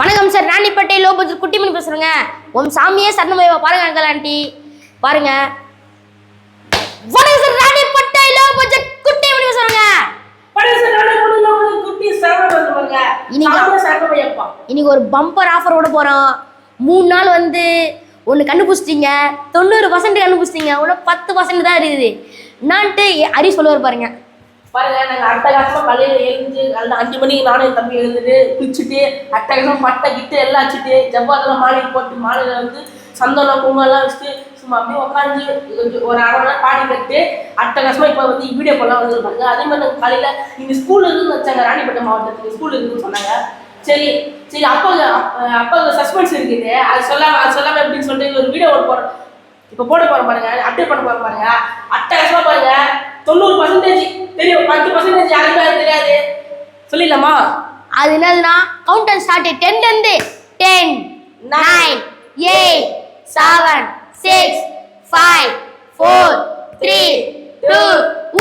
வணக்கம் sir. Ranipet low budget Kuttimani பேசுறேங்க. உன் சாமியே சரணமைவா பாருங்க அங்கல் ஆண்டி. பாருங்க. வணக்கம் sir. Ranipet low budget Kuttimani பேசுறேங்க. இன்னைக்கு- ஒரு பம்பர் ஆஃபர் விட போறோம். மூணு நாள் வந்து ஒன்று கண்டுபிடிச்சிட்டீங்க. தொண்ணூறு பர்சன்ட் கண்டுபிடிச்சிட்டீங்க. உள்ள பத்து பர்சன்ட் தான் இருக்குது. என்னான்ட்டு அரி சொல்லுவார் பாருங்க. பாருங்க நாங்க அட்டகாசமா காலையில எழுந்து அந்த அஞ்சு மணிக்கு நானும் என் தம்பி எழுந்துட்டு குளிச்சுட்டு அட்டகாசமா பட்டை கிட்டு எல்லாம் வச்சுட்டு ஜவ்வாதெல்லாம் மாலை போட்டு மாலையில வந்து சந்தனம் பூங்கெல்லாம் வச்சுட்டு சும்மா அப்படியே உட்காந்து கொஞ்சம் ஒரு அரை மணி நேரம் பாடி கட்டு. அட்டகாசமா இப்போ வந்து வீடியோ போலாம் வந்துருப்பாங்க அதே மாதிரி நாங்கள் காலையில இங்க ஸ்கூல் இருக்குன்னு வச்சாங்க ராணிப்பேட்டை மாவட்டத்துக்கு ஸ்கூல் இருக்குன்னு சொன்னாங்க. சரி சரி அப்பா அப்பா சஸ்பென்ஸ் இருக்குது அது சொல்லாம அது சொல்லாம எப்படின்னு சொல்லிட்டு ஒரு வீடியோ போடுறோம் இப்போ போட போற பாருங்க அப்டேட் பண்ண போற பாருங்க. அட்டகாசமா பாருங்க. தொண்ணூறு பர்சன்டேஜ் தெரியும். பத்து பர்சன்டேஜ் அது தெரியாது. சொல்லிடலாமா? அது என்னதுன்னா கவுண்டர் ஸ்டார்ட் டென்ல இருந்து ten nine eight seven six five four three two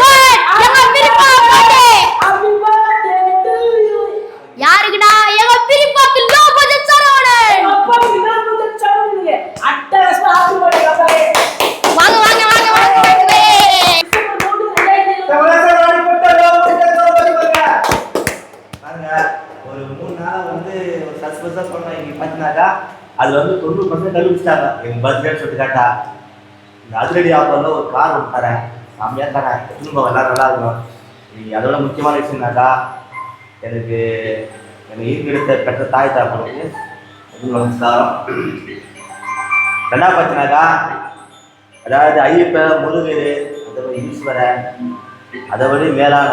one எங்க பிரிப்பா. யாருக்குடா? எங்க பிரிப்பாக்கு லோ பட்ஜெட் சரவணன் அப்பா. அட்டகாசமா birthday அப்பாவே. வாங்க வாங்க வாங்க வாங்க வாங்க டிசம்பர் மூணு, ரெண்டாயிரத்தி இருபது. பாருங்க ஒரு மூணு நாளா வந்து ஒரு சஸ்பென்ஸா சொன்னேன் கேட்டா அது வந்து தொண்ணூறு பர்சன்ட் கண்டுபிடிச்சிட்டாங்க எங்க பர்த்டேன்னு சொல்லிட்டு கேட்டா இந்த அதிரடி ஆஃபர்ல ஒரு கார் ஒன்று தரேன். சாமியாக தரேன். திரும்ப எல்லாரும் நல்லா இருக்கும் நீ அதோட முக்கியமான விஷயம்னாக்கா எனக்கு எனக்கு ஈர்க்கெடுத்த பெற்ற தாய் தாப்பனுக்கு நமஸ்காரம். ரெண்டாவது பார்த்தீங்கன்னாக்கா அதாவது ஐயப்ப முருகர் அதை ஈஸ்வரன் அதை விட மேலான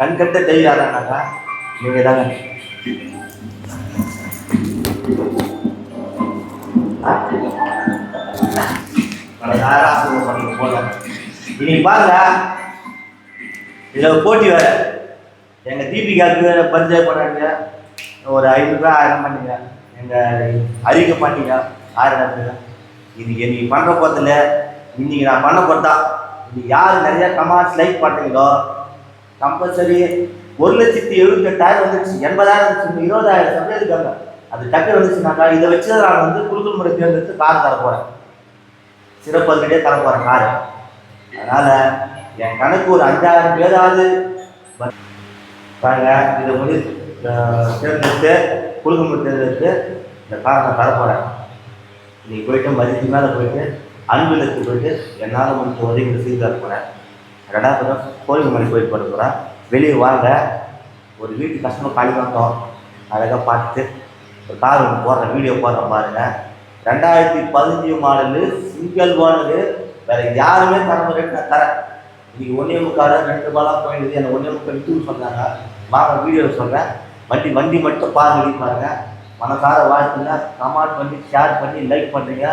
கண்கட்ட தெய்வாரனாக்கா நீங்கள் தாங்க இன்னைக்கு பாருங்க இதில் ஒரு போட்டி வேற. எங்க தீபிகாவுக்கு பர்த்டே பண்ணாங்க ஒரு ஐநூறுரூவா ஆயிரம் பண்ணிங்க. எங்க அறிக்கை பண்ணிங்க ஆயிரம் பேர் இது இன்னைக்கு பண்ணுற போதில் இன்னைக்கு நான் பண்ண போறதா? இது யார் நிறைய கமெண்ட்ஸ் லைக் பண்றீங்களோ? கம்பல்சரி ஒரு லட்சத்தி எழுபத்தெட்டாயிரம் வந்துருச்சு. எண்பதாயிரம் இருந்துச்சு இருபதாயிரம் சம்பளம் இருக்காங்க. அது டக்கு வந்துச்சுனாக்கா இதை வச்சு நான் வந்து குழுக்கள் முறை தேர்ந்தெடுத்து கார் தர போகிறேன் சிறப்பு அதுக்கிட்டே தர போகிறேன் கார் அதனால் என் கணக்கு ஒரு அஞ்சாயிரம் பேராது பாருங்க இதை முடி தேர்ந்தெடுத்து குழுக்கள் முறை தேர்ந்தெடுத்து இந்த காரை நான் தர போகிறேன் நீ போயிட்டு மதியத்துக்கு மேலே போயிட்டு அன்புலத்துக்கு போயிட்டு என்னால் முடிஞ்ச உதவிகளை செய்து தர போகிறேன் ரெண்டாவது கோயில் மணி போயிட்டு போட போகிறேன் வெளியே வாங்க. ஒரு வீட்டு கஷ்டமாக காலி வந்தோம் அழகாக பார்த்துட்டு ஒரு கார் ஒன்று போடுறேன் வீடியோ போடுறேன் பாருங்க ரெண்டாயிரத்தி பதினஞ்சு மாடலு சிங்கிள் ஓனரு வேற யாருமே தர முடியாது நான் தரேன். இன்னைக்கு ஒன்றே முக்கால் ரெண்டு ரூபாலாம் போயிடுது. எனக்கு ஒன்றே முக்கால் விட்டுன்னு சொன்னாங்க. வாங்க வீடியோவில் சொல்கிறேன் வண்டி வண்டி மட்டும் பாருங்க பாருங்க. மனசார வாழ்த்துங்க. கமெண்ட் பண்ணி ஷேர் பண்ணி லைக் பண்ணுறீங்க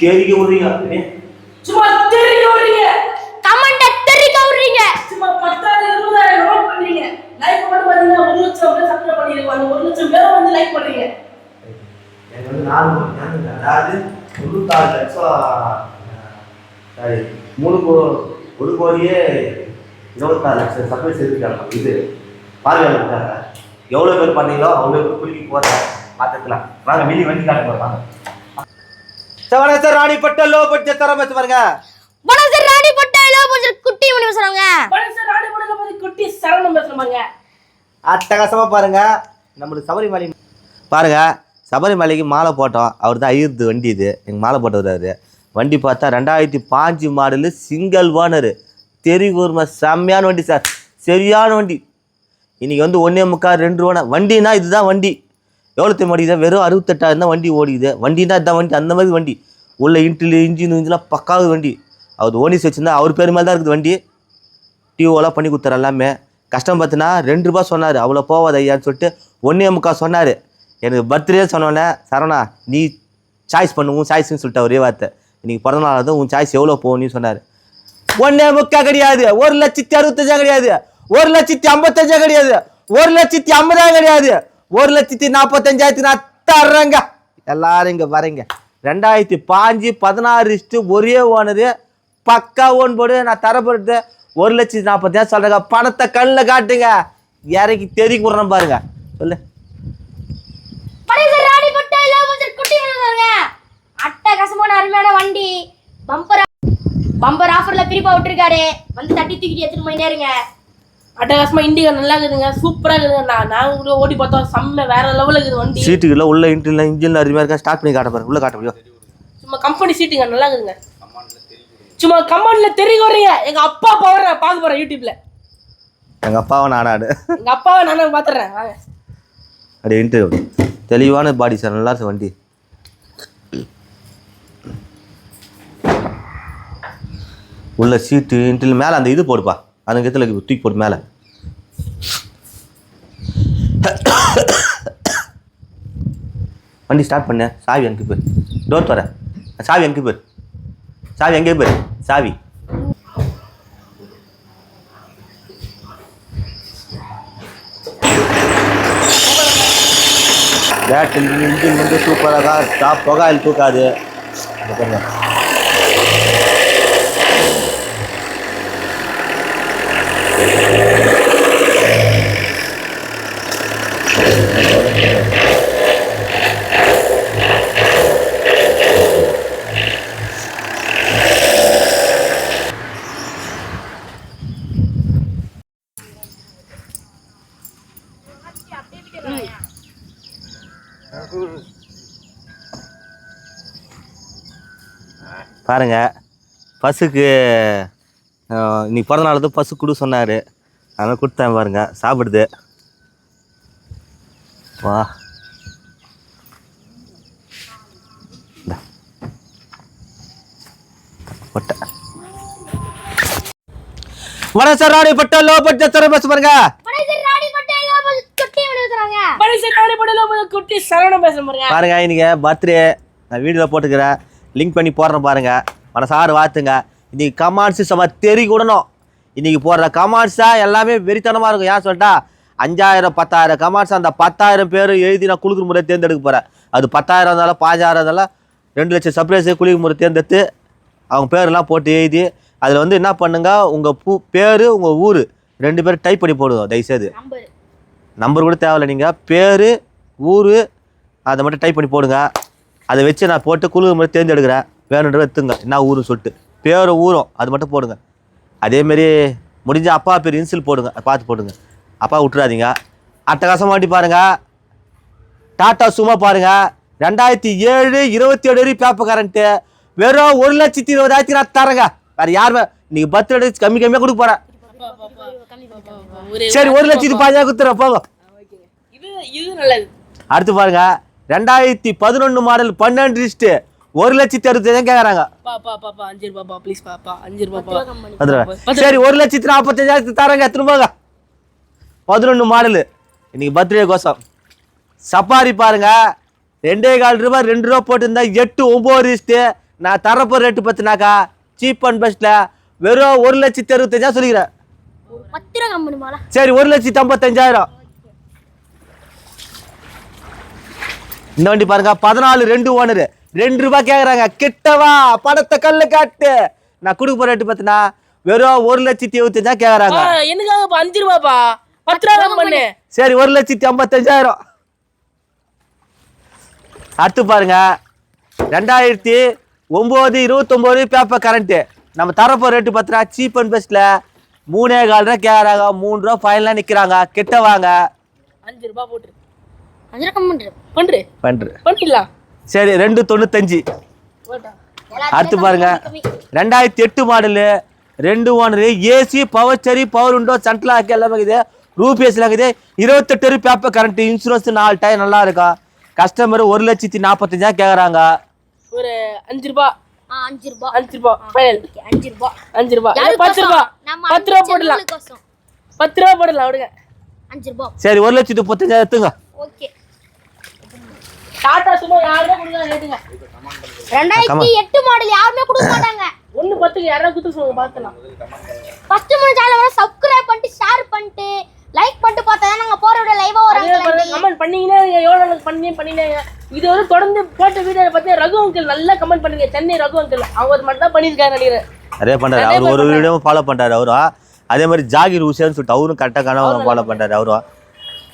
தெரிவிக்க விடுறீங்க. சும்மா தெரியுங்க வரீங்க கமெண்ட தெரிவிக்க விடுறீங்க சும்மா பத்தாயிரம் இருபதாயிரம் ரூபாய் பண்றீங்க லைக் மட்டும் பாத்தீங்கன்னா ஒரு லட்சம் பண்ணிருக்கோம் அந்த ஒரு லட்சம் பேரும் வந்து லைக் பண்றீங்க. எனக்கு வந்து நாலு கோடி. ஜனங்க, அதாவது தொண்ணூத்தாறு லட்சம் சாரி மூணு கோ ஒரு கோடியே இருபத்தாறு லட்சம் சர்ப்ரைஸ் இருக்காங்க இது பார்வையாளர் இருக்காங்க எவ்வளோ பேர் பண்ணீங்களோ அவ்வளோ பேர் குளிக்க போகிறேன் பார்த்துக்கலாம் வாங்க வெளியே வண்டி காட்ட போகிறோம் சவண சார் ராணிப்பட்ட லோ பட்ஜெட் தரம் வச்சு பாருங்க. வணக்கம் ராணிப்பேட்டை லோ பட்ஜெட் குட்டிமணி பேசுறவங்க மனுஷன் ராணி மடல பத்தி குட்டி சரவணம் பேசுறாங்க. அட்டகாசமாக பாருங்க. நம்மளுக்கு சபரிமலை பாருங்க சபரிமலைக்கு மாலை போட்டோம். அவர் தான் ஐயர்து வண்டி இது. எங்கள் மாலை போட்டவர் அவரு வண்டி பார்த்தா ரெண்டாயிரத்தி பாஞ்சு மாடலு சிங்கிள் ஓனரு. தெரி செம்மையான வண்டி சார். சரியான வண்டி. இன்றைக்கி வந்து ஒன்றே முக்கால் ரெண்டு ரூபா வண்டினா இதுதான் வண்டி. எவ்வளோ தெரியுமா ஓடிக்குது வெறும் அறுபத்தெட்டாயிரம் தான் வண்டி ஓடிக்குது. வண்டினா இதுதான் வண்டி. அந்த மாதிரி வண்டி. உள்ள இன்டில் இன்ஜின் இன்ஜின்லாம் பக்காவது வண்டி. அவர் ஓனிஸ் வச்சிருந்தா அவர் பேர் மேலே தான் இருக்குது வண்டி. டிஓலாம் பண்ணி கொடுத்தாரு எல்லாமே. கஷ்டம் பார்த்தினா ரெண்டு ரூபா சொன்னார். அவ்வளோ போவாது ஐயான்னு சொல்லிட்டு ஒன்றே முக்கால் சொன்னார். எனக்கு பர்த்டே சொன்னோன்னே சரவணா நீ சாய்ஸ் பண்ணு உன் சாய்ஸ்னு சொல்லிட்டு ஒரே வார்த்தை. இன்னைக்கு பிறந்த நாள் தான் உன் சாய்ஸ் எவ்வளோ போகணும்னு சொன்னார். ஒன்றே முக்கா கிடையாது. ஒரு லட்சத்தி அறுபத்தஞ்சா கிடையாது. ஒரு லட்சத்தி ஐம்பத்தஞ்சா கிடையாது. ஒரு லட்சத்தி ஐம்பதா கிடையாது. ஒரு லட்சத்தி நாற்பத்தஞ்சாயிரத்தி நான் தர்றேங்க. எல்லாரும் இங்கே வரேங்க. ரெண்டாயிரத்தி பாஞ்சு பதினாறு இஷ்டு ஒரே ஓனரு. பக்கா ஓன் போடு நான் தரப்படுறது ஒரு லட்சத்தி நாற்பத்தாயிரம் சொல்கிறாங்க பணத்தை கண்ணில் காட்டுங்க. இறக்கி தெறி விட்றேன் பாருங்க. சொல்லு. அட்டகாசமான அருமையான வண்டி. பம்பர் பம்பர் ஆஃபர்ல பிரிப்பா விட்டுருக்காரு. வந்து தட்டி தூக்கிட்டு எடுத்துட்டு போய் நேருங்க. அட்டகாசமா இண்டிகா நல்லா இருக்குதுங்க. சூப்பரா இருக்குதுங்க. நான் நாங்களும் ஓடி பார்த்தோம். செம்ம வேற லெவலில் இருக்குது வண்டி. சீட்டுக்குள்ள உள்ள இன்ஜின்ல இன்ஜின்ல அருமையா இருக்கா? ஸ்டார்ட் பண்ணி காட்ட பாருங்க. உள்ள காட்ட முடியும்? சும்மா கம்பெனி சீட்டுங்க. நல்லா இருக்குதுங்க. சும்மா கமாண்ட்ல தெரிய வரீங்க எங்க அப்பா பவர் நான் பார்க்க போறேன் யூடியூப்ல. எங்கள் அப்பாவை நானாடு எங்க அப்பாவை நானும் பாத்துறேன் வாங்க. அப்படியே இன்டர்வியூ. தெளிவான பாடி சார் நல்லா இருக்கு வண்டி. உள்ள சீட்டு இன்டில் மேலே அந்த இது போடுப்பா. அந்த இடத்துல தூக்கி போட்டு மேலே. வண்டி ஸ்டார்ட் பண்ண. சாவி எனக்கு போய் டோர் தர சாவி எனக்கு போய் சாவி எங்கே போய் சாவி பேட்டில் இன்ஜின் வந்து சூப்பராக டாப் புகாயில் தூக்காது இங்க பாருங்க. பாருங்க பஸ்ஸுக்கு அஹ், இன்னைக்கு பிறந்த நாள் தான் பஸ்ஸு கொடு சொன்னார். அதனால் கொடுத்தேன் பாருங்க. சாப்பிடுது. வா. ஒட்டை. Ranipet low budget sir bus பாருங்க. பாருங்க. இன்னைக்கு பர்த்டே. நான் வீடியோவில் போட்டுக்கிறேன். லிங்க் பண்ணி போடுறேன் பாருங்க. மனசார வாத்துங்க இன்னைக்கு கமாண்ட்ஸ் செம்ம தெறி விடணும் இன்னைக்கு போடுற தான் எல்லாமே வெறித்தனமாக இருக்கும். ஏன் சொல்லிட்டா? அஞ்சாயிரம் பத்தாயிரம் கமாண்ட்ஸ் அந்த பத்தாயிரம் பேர் எழுதி நான் குழுக்கு முறை தேர்ந்தெடுக்க போகிறேன் அது பத்தாயிரம் இருந்தாலும் பாஞ்சாயிரம் இருந்தாலும் ரெண்டு லட்சம் சர்ப்ரைஸ் குளிக்கு முறை தேர்ந்தெடுத்து அவங்க பேரெல்லாம் போட்டு எழுதி அதில் வந்து என்ன பண்ணுங்க? உங்கள் பூ பேர் உங்கள் ஊர் ரெண்டு பேரும் டைப் பண்ணி போடுவோம் தயவுசெய்து. நம்பர் நம்பர் கூட தேவையில்ல நீங்கள் பேர் ஊர் அதை மட்டும் டைப் பண்ணி போடுங்க. அதை வச்சு நான் போட்டு குழு மாதிரி தேர்ந்தெடுக்கிறேன். வேணுன்ற எடுத்துங்க. என்ன ஊருன்னு சொல்லிட்டு. பேர் ஊரும். அது மட்டும் போடுங்க. அதேமாரி முடிஞ்ச அப்பா பேர் இன்சில் போடுங்க. பார்த்து போடுங்க. அப்பா விட்டுறாதீங்க. அட்டகாசம் மாட்டி பாருங்க. டாட்டா சும்மா பாருங்க. ரெண்டாயிரத்தி ஏழு இருபத்தி ஏழு வரைக்கும் பேப்பர் கரண்ட்டு வெறும் ஒரு லட்சத்தி இருபதாயிரத்தி நான் தரேங்க. வேற யாருமே நீங்க பர்த்டே கம்மி கம்மியாக கொடுக்க ஒரு சரி ஒரு லட்சத்தி பாஞ்சாயிரம் கொடுத்துறேன் நல்லது. அடுத்து பாருங்க. ரெண்டாயிரத்தி பதினொன்று மாடல் பன்னெண்டு லிஸ்ட்டு ஒரு லட்சத்தி அறுபத்தஞ்சாயிரம் கேட்குறாங்க பாப்பா பாப்பா அஞ்சு ரூபாப்பா ப்ளீஸ் பாப்பா அஞ்சு ரூபாப்பா வந்துடுறேன் சரி ஒரு லட்சத்தி நாற்பத்தஞ்சாயிரத்து தரேங்க திரும்பங்க பதினொன்று மாடலு இன்னைக்கு பர்த்டே கோசம். சஃபாரி பாருங்க. ரெண்டே கால் ரூபாய் ரெண்டு ரூபா போட்டிருந்தா எட்டு ஒம்பது லிஸ்ட்டு நான் தரப்போ ரேட்டு பார்த்தினாக்கா சீப் அண்ட் பெஸ்ட்டில் வெறும் ஒரு லட்சத்தி அறுபத்தஞ்சாயிரம் சொல்லிக்கிறேன். பத்து ரூபா கம்பெனி மாலா. சரி ஒரு லட்சத்தி ஐம்பத்தஞ்சாயிரம். இந்த வண்டி பாருங்க பதினாலு ரெண்டு ஓனரு. ரெண்டு ரூபாய் கேக்குறாங்க. கிட்டவா? பணத்தை கல்ல காட்டு. நான் கொடுக்க போற ரேட்டு பார்த்தீங்கன்னா வெறும் ஒரு லட்சத்தி எழுபத்தஞ்சா கேக்குறாங்க. ஆ, எனக்காகப்பா அஞ்சு ரூபாப்பா? பத்து ரூபா பண்ணு. சரி ஒரு லட்சத்தி ஐம்பத்தஞ்சாயிரம். அடுத்து பாருங்க ரெண்டாயிரத்தி ஒம்பது இருபத்தொம்போது பேப்பர் கரண்ட்டு நம்ம தரப்போ ரேட்டு பார்த்தா சீப் அண்ட் பெஸ்ட்டில் மூணே கால் ரூபா கேட்குறாங்க மூணு ரூபா ஃபைனலாக நிற்கிறாங்க கிட்ட வாங்க. அஞ்சு ரூபா போட்டுரு. அஞ்சு ரூபா கம்பெனி பண்று? பண்று. பண்ணிடலாம் சரி ரெண்டு தொண்ணூத்தஞ்சு. அடுத்து பாருங்க. ரெண்டாயிரத்தி எட்டு மாடலு ரெண்டு ஓனரு ஏசி பவர் சரி பவர் உண்டோ சென்ட்ரல் ஆக்கி எல்லாமே இருக்குது. ரூபிஎஸ்ல இருக்குது. இருபத்தெட்டு பேப்பர் கரண்ட் இன்சூரன்ஸ் நாலு டைம் நல்லா இருக்கும் கஸ்டமர் ஒரு லட்சத்தி நாற்பத்தஞ்சா கேட்குறாங்க ஒரு அஞ்சு ரூபா. அஞ்சு ரூபா. அஞ்சு ரூபா. ஃபைனல் அஞ்சு ரூபா. அஞ்சு ரூபா. பத்து ரூபா. பத்து ரூபா போடலாம். பத்து ரூபா போடலாம் விடுங்க. அஞ்சு ரூபா. சரி ஒரு லட்சத்தி முப்பத்தஞ்சாயிரம் எடுத்துங்க. ஓகே. டாடா சும்மா யாருமே கொடுக்க கேட்டுங்க. ரெண்டாயிரத்தி எட்டு மாடல் யாருமே கொடுக்க மாட்டாங்க. ஒண்ணு பத்துக்கு யாராவது குத்து சொல்லுங்க பார்த்துலாம் ஃபர்ஸ்ட் மூணு சேனல் வர சப்ஸ்கிரைப் பண்ணிட்டு ஷேர் பண்ணிட்டு லைக் பண்ணிட்டு பார்த்தா தான் நாங்க போற விட லைவா வரோம் கமெண்ட் பண்ணீங்கன்னா எவ்வளோ பண்ணி பண்ணினே இது வந்து தொடர்ந்து போட்ட வீடியோ பார்த்து ரகு அங்கிள் நல்லா கமெண்ட் பண்ணுங்க. சென்னை ரகு அங்கிள் அவங்க அது மட்டும் தான் பண்ணியிருக்காரு நினைக்கிறேன் நிறைய பண்றாரு அவர் ஒரு வீடியோவும் ஃபாலோ பண்றாரு அவரும் அதே மாதிரி ஜாகிர் ஹுசேன் சொல்லிட்டு அவரும் கரெக்டாக கனவு ஃபாலோ பண்றாரு அவரும்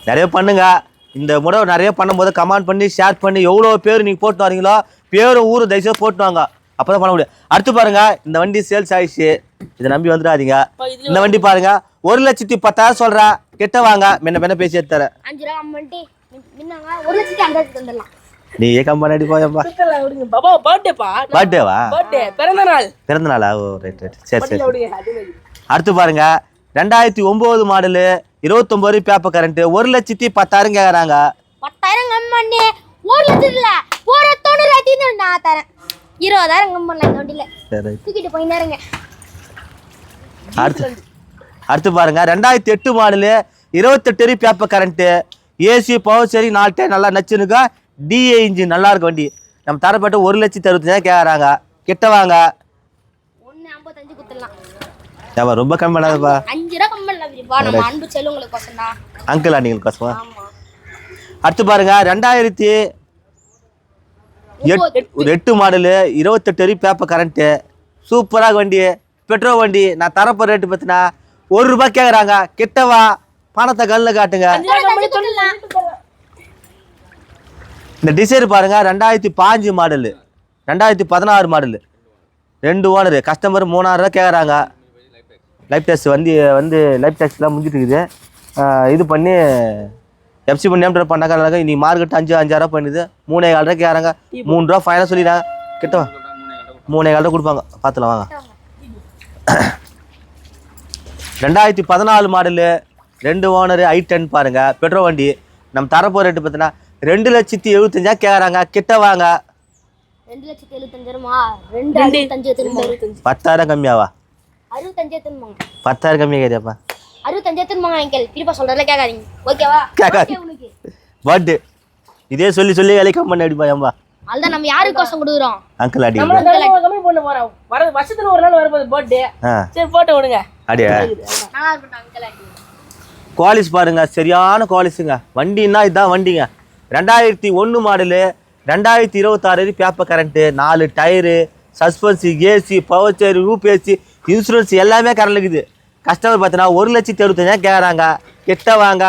நிறைய பண்ணுங்க. இந்த முறை நிறைய பண்ணும்போது கமெண்ட் பண்ணி ஷேர் பண்ணி எவ்வளோ பேர் நீங்கள் போட்டு வரீங்களோ பேரும் ஊரும் தயவுசெய்து போட்டு வாங்க அப்போ தான் பண்ண முடியும். அடுத்து பாருங்க இந்த வண்டி சேல்ஸ் ஆயிடுச்சு. இதை நம்பி வந்துடாதீங்க. இந்த வண்டி பாருங்க ஒரு லட்சத்தி பத்தாயிரம் சொல்றா கிட்ட வாங்க. மென்ன மென்ன பேசி எடுத்து தரேன். அஞ்சு ரூபா அம்மன்ட்டு மின்னாங்க ஒரு லட்சத்தி அஞ்சாயிரத்துக்கு வந்துடலாம் நீ ஏ கம்பெனி போயப்பா சுத்தல விடுங்க. பாபா பர்த்டேப்பா பர்த்டேவா பர்த்டே பிறந்த நாள். பிறந்த நாளா? ஓ ரைட் ரைட் சரி சரி. அடுத்து பாருங்க ரெண்டாயிரத்தி ஒன்பது மாடலு இருபத்தொம்பது பேப்பர் கரண்ட் ஒரு லட்சத்தி பத்தாயிரம் கேட்குறாங்க பத்தாயிரம் கம்மண்ணே ஒரு இல்ல. போற தொண்ணூறாயிரத்தி நான் தரேன். இருபதாயிரம் கம்மண்ணல இந்த வண்டியில. சரி. தூக்கிட்டு போய் நேரங்க அடுத்து அடுத்து பாருங்க. ரெண்டாயிரத்தி எட்டு மாடலு இருபத்தெட்டு பேப்பர் கரண்ட்டு ஏசி பவர் சரி நாலு டைம் நல்லா நச்சுனுக்கா டிஏ இன்ஜின் நல்லா இருக்கு வண்டி. நம்ம தரப்பட்டு ஒரு லட்சத்தி அறுபத்தஞ்சாயிரம் கேட்குறாங்க கிட்ட வாங்க. ஐம்பத்தஞ்சு ஏப்பா ரொம்ப கம்மி பண்ணாதப்பா. அஞ்சு ரூபா விரிப்பா நம்ம அன்பு செல்வங்களுக்கு வசந்தா. அங்கிள் நீங்கள் கஷ்டமா ஆமா. அடுத்து பாருங்க ரெண்டாயிரத்தி ஒரு எட்டு மாடலு இருபத்தெட்டு பேப்பர் கரண்ட்டு சூப்பராக வண்டி. பெட்ரோல் வண்டி. நான் தரப்போ ரேட்டு பார்த்தினா ஒரு ரூபாய் கேட்குறாங்க கிட்டவா? பணத்தை கல்லில் காட்டுங்க. இந்த டிசைர் பாருங்க ரெண்டாயிரத்தி பாஞ்சு மாடலு. ரெண்டாயிரத்தி பதினாறு மாடலு. ரெண்டு ஓனரு கஸ்டமர் மூணாயிரம் ரூபா கேட்குறாங்க லைஃப் டெஸ்ட் வந்து வந்து லைஃப் டெஸ்ட்லாம் முடிஞ்சிட்டு இருக்குது இது பண்ணி எஃப்சி பண்ணி நேம் பண்ணாக்க நீ மார்க்கெட் அஞ்சு அஞ்சாயிரம் பண்ணுது. மூணே கால் ரூபா கேட்குறாங்க. மூணு ரூபா ஃபைனாக சொல்லிடுறாங்க. கிட்ட வா. மூணே கால் ரூபா கொடுப்பாங்க. பார்த்துலாம் வாங்க. ரெண்டாயிரத்தி பதினாலு மாடலு ரெண்டு ஓனரு ஐ டென் பாருங்க. பெட்ரோல் வண்டி நம்ம தரப்போ ரேட்டு பார்த்தீங்கன்னா ரெண்டு லட்சத்தி எழுபத்தஞ்சா கேட்குறாங்க. கிட்ட வாங்க. ரெண்டு லட்சத்தி எழுபத்தஞ்சாயிரமா ரெண்டு அறுபத்தஞ்சு திரும்ப. பத்தாயிரம் கம்மியாவா? அறுபத்தஞ்சு பத்தாயிரம் கம்மியாக கேட்குறியாப்பா அறுபத்தஞ்சு திரும்பாங்க அங்கிள் திருப்பா சொல்றதுல கேட்காதீங்க. ஓகேவா கேட்காது. உனக்கு இதே சொல்லி சொல்லி வேலை கம்மி பண்ணி அடிப்பா ஏம்பா. அதுதான் நம்ம யாருக்கோசம் கொடுக்குறோம்? அங்கிள் அடி தடவை கம்மி பண்ண போறோம் வர வருஷத்துல ஒரு நாள் வரப்போகுது பர்த்டே சரி போட்டோ விடுங்க. அடியா. நல்லா இருக்கட்டும் அங்கிள் குவாலிஸ் பாருங்க சரியான குவாலிஸுங்க வண்டின்னா இதுதான் வண்டிங்க. ரெண்டாயிரத்தி ஒன்று மாடலு ரெண்டாயிரத்தி இருபத்தாறு பேப்பர் கரண்ட்டு நாலு டயரு சஸ்பென்ஸு ஏசி பவர் சேர் ரூப் ஏசி இன்சூரன்ஸ் எல்லாமே கரண்ட் இருக்குது. கஸ்டமர் பார்த்தீங்கன்னா ஒரு லட்சத்தி அறுபத்தஞ்சாயிரம் கேட்குறாங்க கிட்ட வாங்க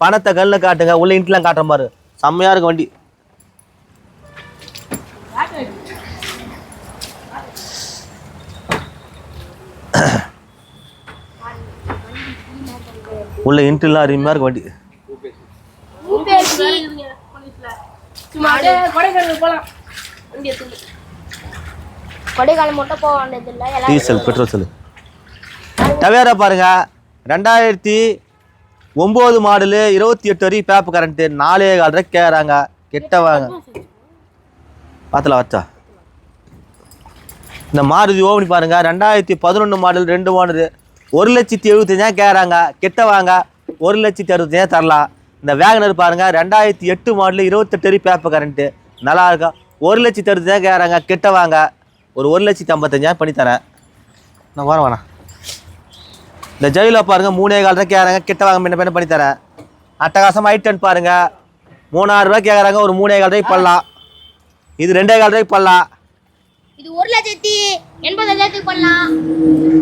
பணத்தை கல்லில் காட்டுங்க உள்ள இன்ட்லாம் காட்டுற மாதிரி. செம்மையாக இருக்கும் வண்டி. உள்ள இன்ட்லாம் அருமையாக இருக்கும் வண்டி. சும்மா அப்படியே கொடைக்கானல் மட்டும் போக வேண்டியது இல்லை டீசல் பெட்ரோல் செல் டவேரா பாருங்க. ரெண்டாயிரத்தி ஒம்பது மாடலு இருபத்தி எட்டு வரைக்கும் பேப்பர் கரண்ட்டு நாலே கால் கேட்குறாங்க. கெட்ட வாங்க. பார்த்துல வச்சா இந்த மாருதி ஓவனி பாருங்க. ரெண்டாயிரத்தி பதினொன்று மாடல் ரெண்டு ஓனரு ஒரு லட்சத்தி எழுபத்தஞ்சாயிரம் கேட்குறாங்க. கெட்ட வாங்க. ஒரு லட்சத்தி அறுபத்தஞ்சாயிரம் தரலாம். இந்த வேகனர் பாருங்க. ரெண்டாயிரத்தி எட்டு மாடல் இருபத்தெட்டு வரைக்கும் பேப்பர் கரண்ட்டு நல்லா இருக்கா ஒரு லட்சத்தி அறுபத்தஞ்சாயிரம் கேட்குறாங்க. கெட்ட வாங்க. ஒரு ஒரு லட்சத்தி ஐம்பத்தஞ்சாயிரம் பண்ணி தரேன் நான் வரேன் வேணாம் இந்த ஜெயில பாருங்க மூணே கால் ரூபாய் கேட்குறாங்க கிட்ட வாங்க முன்ன பின்ன பண்ணி தரேன் அட்டகாசம் ஐட்டன் பாருங்க. மூணாயிரம் ரூபாய் கேட்குறாங்க ஒரு மூணே கால் ரூபாய்க்கு பண்ணலாம். இது ரெண்டே கால் ரூபாய்க்கு பண்ணலாம். இது ஒரு லட்சத்தி எண்பத்தஞ்சாயிரத்துக்கு பண்ணலாம்.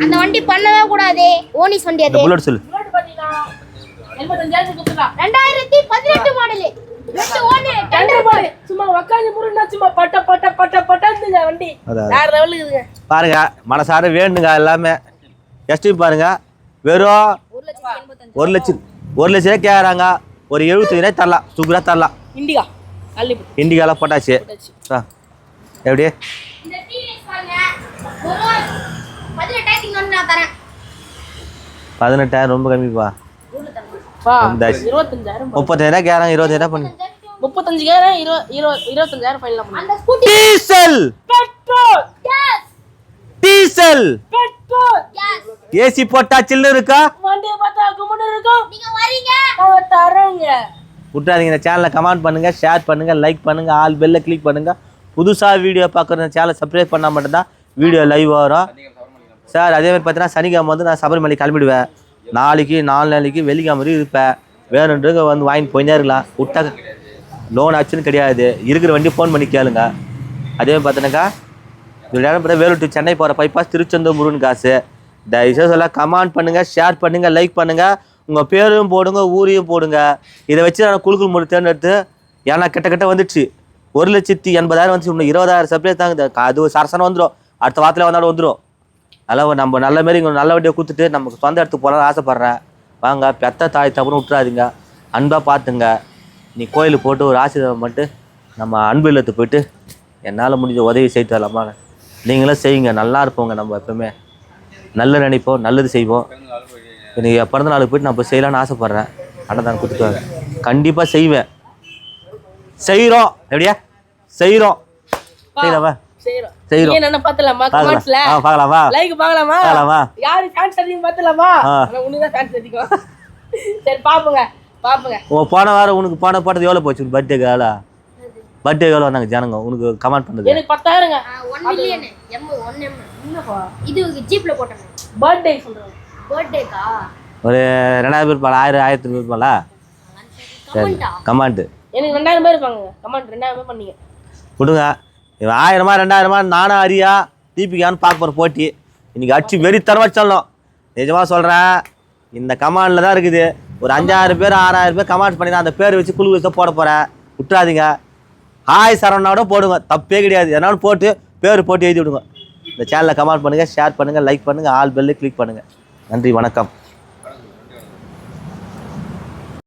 அந்த வண்டி பண்ணவே கூடாது. ஓனிஸ் வண்டி அது புல்லட் சொல்லு. ரெண்டாயிரத்தி பதினெட்டு மாடலு பாருங்க மனசார வேணுங்க எல்லாமே. எஸ்டிம் பாருங்க வெறும் ஒரு லட்சம் ஒரு லட்சம் ரூபாய் கேட்குறாங்க ஒரு எழுபத்தஞ்சு ரூபாய் தரலாம் சூப்பராக தரலாம். இண்டிகா இண்டிகாலாம் போட்டாச்சு. ஆ எப்படி? பதினெட்டாயிரம் ரொம்ப கம்மிப்பா வா ரெண்டாயிரம். இருபத்தஞ்சாயிரம் பா. முப்பத்தாயிரம் கேட்குறாங்க இருபத்தாயிரம் பண்ணு. முப்பத்தஞ்சுக்காயிரம் இருபத்தஞ்சாயிரம் final diesel! Petrol! Diesel! Petrol! AC போட்டா சில்லு இருக்கா? வண்டியை பார்த்தா கும்பிட்டு இருக்கும். நீங்க வரீங்க. நாங்க தரோங்க. விட்றாதீங்க இந்த சேனலை கமெண்ட் பண்ணுங்க ஷேர் பண்ணுங்க லைக் பண்ணுங்க ஆல் பெல்ல கிளிக் பண்ணுங்க. புதுசாக வீடியோ பார்க்குற சேனலை சப்ஸ்கிரைப் பண்ணால் மட்டும்தான் வீடியோ லைவ் வரும். சார் அதே மாதிரி பார்த்தீங்கன்னா சனிக்கிழமை வந்து நான் சபரிமலை கிளம்பிடுவேன். நாளைக்கு நாலு நாளைக்கு வெள்ளிக்கிழமை இருப்பேன். வேணுன்றவங்க வந்து வாங்கிட்டு போயினே இருக்கலாம் விட்டா லோன் ஆச்சுன்னு கிடையாது. இருக்கிற வண்டி ஃபோன் பண்ணி கேளுங்க. அதே மாதிரி பார்த்தீங்கன்னாக்கா நேரம் பார்த்தா வேலூர் to சென்னை போகிற பைபாஸ் திருச்செந்தூர் முருகன் காசு. தயவுசெய்து சொல்ல கமெண்ட் பண்ணுங்கள் ஷேர் பண்ணுங்கள் லைக் பண்ணுங்கள் உங்கள் பேரும் போடுங்க ஊரையும் போடுங்க. இதை வச்சு நான் குழுக்குள் முறை தேர்ந்தெடுத்து ஏன்னா கிட்ட கிட்ட வந்துடுச்சு ஒரு லட்சத்தி எண்பதாயிரம் வந்துச்சு இன்னும் இருபதாயிரம் சப்ளை தாங்க அது சரசனம் வந்துடும் அடுத்த வாரத்தில் வந்தாலும் வந்துடும் அதெல்லாம் நம்ம நல்ல மாரி இங்கே நல்ல வண்டியை கொடுத்துட்டு நமக்கு சொந்த இடத்துக்கு போகலான்னு ஆசைப்பட்றேன் வாங்க பெத்த தாய் தப்புன்னு விட்டுறாதீங்க. அன்பாக பார்த்துங்க. நீ கோயிலுக்கு போட்டு ஒரு ஆசீர்வாதம் பண்ணிட்டு நம்ம அன்பு இல்லத்துக்கு போயிட்டு என்னால் முடிஞ்ச உதவி செய்து வரலாமா? நீங்களும் செய்யுங்க. நல்லா இருப்போங்க நம்ம எப்பவுமே. நல்ல நினைப்போம் நல்லது செய்வோம். எனக்கு என் பிறந்த நாளுக்கு போயிட்டு நான் செய்யலான்னு ஆசைப்பட்றேன். அன்னதானம் கொடுத்துட்டு கண்டிப்பாக செய்வேன். செய்கிறோம் எப்படியா? செய்கிறோம் செய்யலாமா செய்யறோம் என்ன பார்த்தலாமா கமெண்ட்ஸ்ல பார்க்கலாம். லைக் பார்க்கலாமா? பார்க்கலாமா? யாரு ஃபேன்ஸ் அதிகம் பார்த்தலாமா உனக்கு தான் அதிகம். சரி பாப்போங்க பாப்போங்க உன் போன வாரம் உனக்கு போன போட்டது எவ்வளோ போச்சு? பர்த்டேக்கு எவ்வளோ பர்த்டே எவ்வளோ வந்தாங்க ஜனங்க? உனக்கு கமெண்ட் பண்ணது எனக்கு பத்தாயிரங்க. One million M one M இது ஜீப்ல போட்டேன். பர்த்டே சொல்றேன். பர்த்டேக்கா ஒரு ரெண்டாயிரம் பேர் இருப்பாளா ஆயிரம் ஆயிரத்தி பேர் இருப்பாளா கமெண்டா கமெண்ட்டு எனக்கு ரெண்டாயிரம் பேர் இருப்பாங்க கமெண்ட் ரெண்டாயிரம் பேர் பண்ணீங்க. கொடுங்க. இவன் ஆயிரமா ரெண்டாயிரமா நானும் அரியா தீபிகான்னு பார்க்க போகிற போட்டி. இன்னைக்கு அடிச்சு வெறித்தரமா சொல்லணும். நிஜமாக சொல்கிறேன் இந்த கமாண்டில் தான் இருக்குது. ஒரு அஞ்சாயிரம் பேர் ஆறாயிரம் பேர் கமாண்ட் பண்ணி அந்த பேர் வச்சு குழு வச்சு போட போகிறேன் விட்டுறாதீங்க. ஹாய் சரவணாவோட போடுங்க. தப்பே கிடையாது. எதனாலும் போட்டு பேர் போட்டு எழுதி விடுங்க. இந்த சேனலை கமெண்ட் பண்ணுங்கள் ஷேர் பண்ணுங்கள் லைக் பண்ணுங்கள் ஆல் பெல்லு கிளிக் பண்ணுங்கள் நன்றி வணக்கம்.